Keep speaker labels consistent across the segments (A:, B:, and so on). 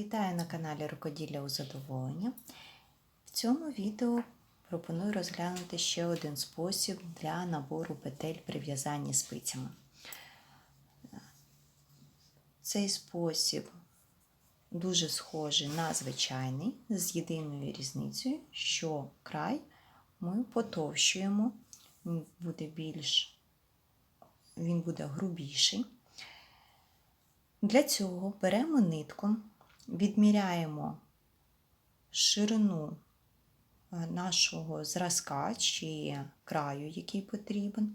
A: Вітаю на каналі Рукоділля у задоволення. В цьому відео пропоную розглянути ще один спосіб для набору петель при в'язанні спицями. Цей спосіб дуже схожий на звичайний, з єдиною різницею, що край ми потовщуємо, він буде більш, він буде грубіший. Для цього беремо нитку, відміряємо ширину е, нашого зразка чи краю, який потрібен,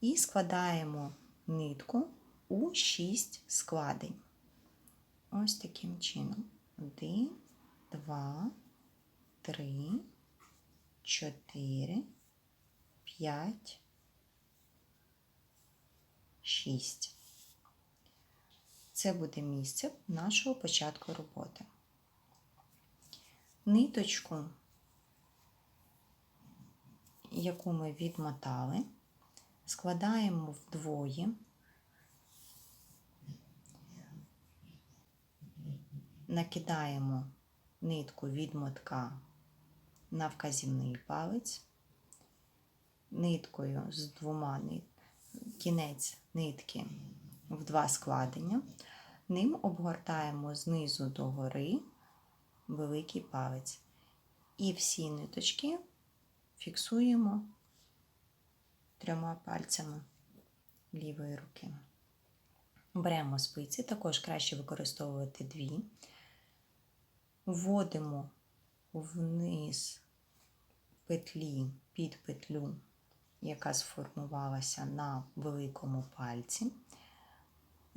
A: і складаємо нитку у 6 складень. Ось таким чином. 1, 2, 3, 4, 5, 6. Це буде місце нашого початку роботи. Ниточку, яку ми відмотали, складаємо вдвоє, накидаємо нитку від мотка на вказівний палець, ниткою з двома кінець нитки в два складення. Ним обгортаємо знизу до гори великий палець. І всі ниточки фіксуємо трьома пальцями лівої руки. Беремо спиці, також краще використовувати дві, вводимо вниз петлі під петлю, яка сформувалася на великому пальці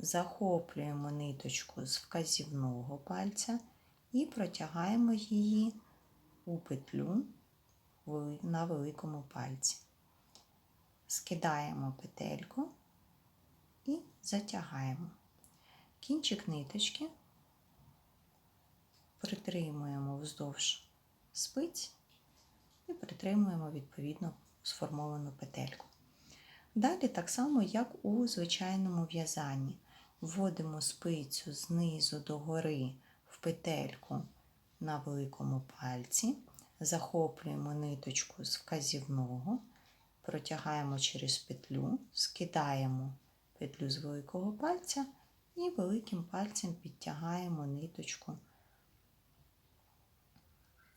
A: захоплюємо ниточку з вказівного пальця і протягаємо її у петлю на великому пальці. Скидаємо петельку і затягаємо. Кінчик ниточки притримуємо вздовж спиць і притримуємо відповідно сформовану петельку. Далі так само, як у звичайному в'язанні вводимо спицю знизу до гори в петельку на великому пальці, захоплюємо ниточку з вказівного, протягаємо через петлю, скидаємо петлю з великого пальця і великим пальцем підтягаємо ниточку.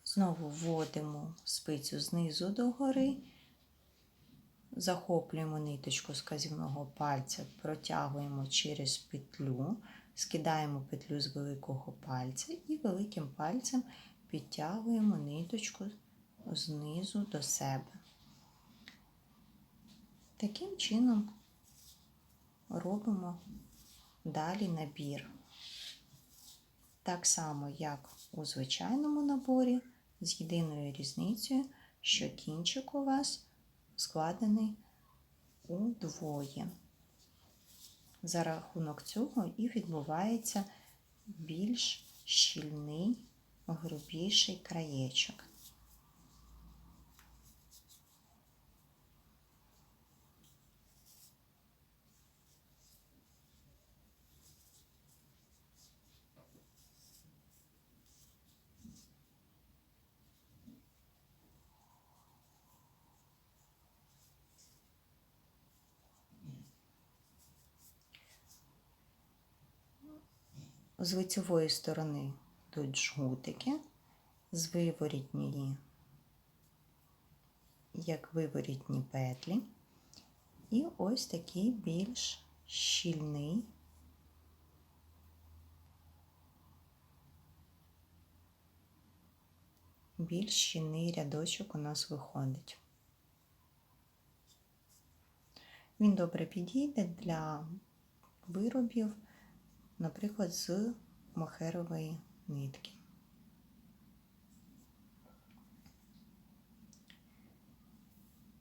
A: Знову вводимо спицю знизу до гори захоплюємо ниточку з казівного пальця, протягуємо через петлю, скидаємо петлю з великого пальця і великим пальцем підтягуємо ниточку знизу до себе. Таким чином робимо далі набір. Так само, як у звичайному наборі, з єдиною різницею, що кінчик у вас складений удвоє. За рахунок цього і відбувається більш щільний, грубіший краєчок. З лицевої сторони йдуть жгутики, з виворітньої, як виворітні петлі, і ось такий більш щільний. Більш щільний рядочок у нас виходить. Він добре підійде для виробів наприклад, з мохерової нитки.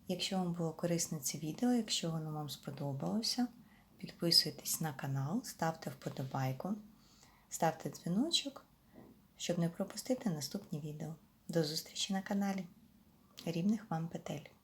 A: Якщо вам було корисне це відео, якщо воно вам сподобалося, підписуйтесь на канал, ставте вподобайку, ставте дзвіночок, щоб не пропустити наступні відео. До зустрічі на каналі. Рівних вам петель!